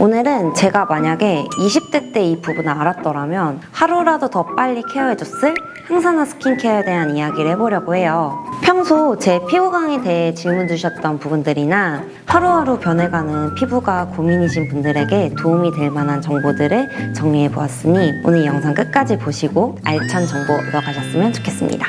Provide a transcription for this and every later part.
오늘은 제가 만약에 20대 때 이 부분을 알았더라면 하루라도 더 빨리 케어해줬을 항산화 스킨케어에 대한 이야기를 해보려고 해요. 평소 제 피부광에 대해 질문 주셨던 부분들이나 하루하루 변해가는 피부가 고민이신 분들에게 도움이 될 만한 정보들을 정리해 보았으니 오늘 영상 끝까지 보시고 알찬 정보 얻어가셨으면 좋겠습니다.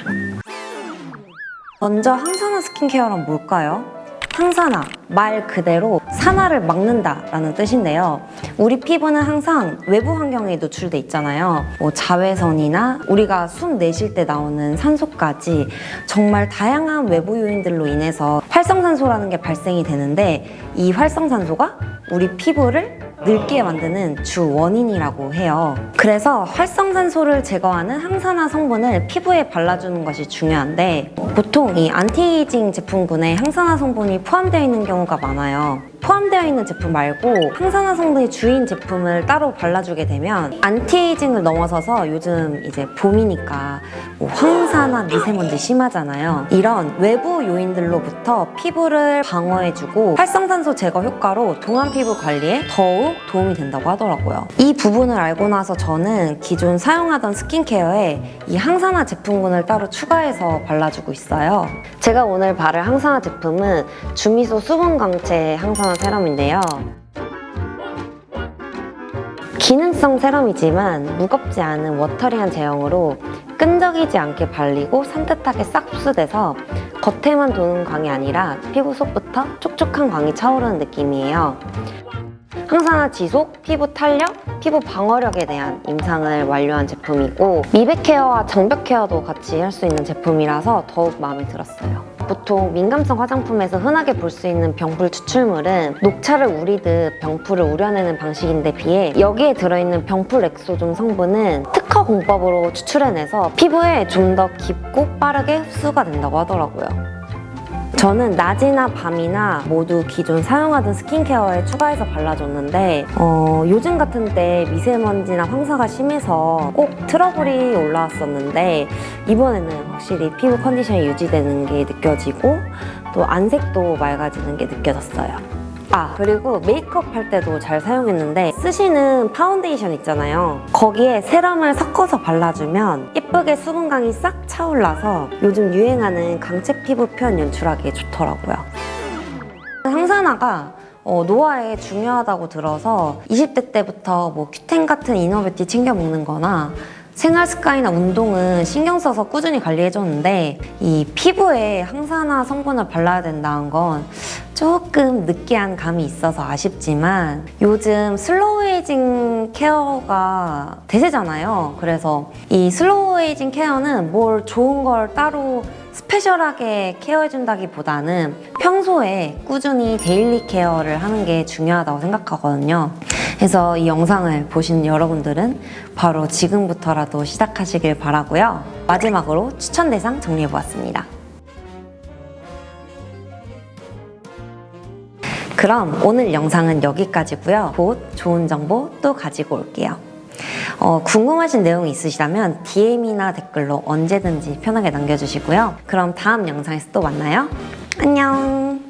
먼저 항산화 스킨케어란 뭘까요? 항산화, 말 그대로 산화를 막는다라는 뜻인데요. 우리 피부는 항상 외부 환경에 노출돼 있잖아요. 뭐 자외선이나 우리가 숨 내쉴 때 나오는 산소까지 정말 다양한 외부 요인들로 인해서 활성산소라는 게 발생이 되는데 이 활성산소가 우리 피부를 늙게 만드는 주 원인이라고 해요. 그래서 활성산소를 제거하는 항산화 성분을 피부에 발라주는 것이 중요한데 보통 이 안티에이징 제품군에 항산화 성분이 포함되어 있는 경우가 많아요. 포함되어 있는 제품 말고 항산화 성분이 주인 제품을 따로 발라주게 되면 안티에이징을 넘어서서 요즘 이제 봄이니까 뭐 황사나 미세먼지 심하잖아요. 이런 외부 요인들로부터 피부를 방어해주고 활성산소 제거 효과로 동안 피부 관리에 더욱 도움이 된다고 하더라고요. 이 부분을 알고 나서 저는 기존 사용하던 스킨케어에 이 항산화 제품군을 따로 추가해서 발라주고 있어요. 제가 오늘 바를 항산화 제품은 주미소 수분 강체 항산화 세럼인데요. 기능성 세럼이지만 무겁지 않은 워터리한 제형으로 끈적이지 않게 발리고 산뜻하게 싹 흡수돼서 겉에만 도는 광이 아니라 피부 속부터 촉촉한 광이 차오르는 느낌이에요. 항산화 지속, 피부 탄력, 피부 방어력에 대한 임상을 완료한 제품이고 미백 케어와 정벽 케어도 같이 할 수 있는 제품이라서 더욱 마음에 들었어요. 보통 민감성 화장품에서 흔하게 볼 수 있는 병풀 추출물은 녹차를 우리듯 병풀을 우려내는 방식인데 비해 여기에 들어있는 병풀 엑소존 성분은 특허 공법으로 추출해내서 피부에 좀 더 깊고 빠르게 흡수가 된다고 하더라고요. 저는 낮이나 밤이나 모두 기존 사용하던 스킨케어에 추가해서 발라줬는데 어, 요즘 같은 때 미세먼지나 황사가 심해서 꼭 트러블이 올라왔었는데 이번에는 확실히 피부 컨디션이 유지되는 게 느껴지고 또 안색도 맑아지는 게 느껴졌어요. 아 그리고 메이크업 할 때도 잘 사용했는데 쓰시는 파운데이션 있잖아요. 거기에 세럼을 섞어서 발라주면 예쁘게 수분감이 싹 차올라서 요즘 유행하는 강체 피부 표현 연출하기에 좋더라고요. 항산화가 어, 노화에 중요하다고 들어서 20대 때부터 뭐 큐텐 같은 이너뷰티 챙겨 먹는 거나 생활 습관이나 운동은 신경 써서 꾸준히 관리해줬는데 이 피부에 항산화 성분을 발라야 된다는 건 조금 느끼한 감이 있어서 아쉽지만 요즘 슬로우 에이징 케어가 대세잖아요. 그래서 이 슬로우 에이징 케어는 뭘 좋은 걸 따로 스페셜하게 케어해준다기보다는 평소에 꾸준히 데일리 케어를 하는 게 중요하다고 생각하거든요. 그래서 이 영상을 보신 여러분들은 바로 지금부터라도 시작하시길 바라고요. 마지막으로 추천 대상 정리해보았습니다. 그럼 오늘 영상은 여기까지고요. 곧 좋은 정보 또 가지고 올게요. 어, 궁금하신 내용이 있으시다면 DM이나 댓글로 언제든지 편하게 남겨주시고요. 그럼 다음 영상에서 또 만나요. 안녕.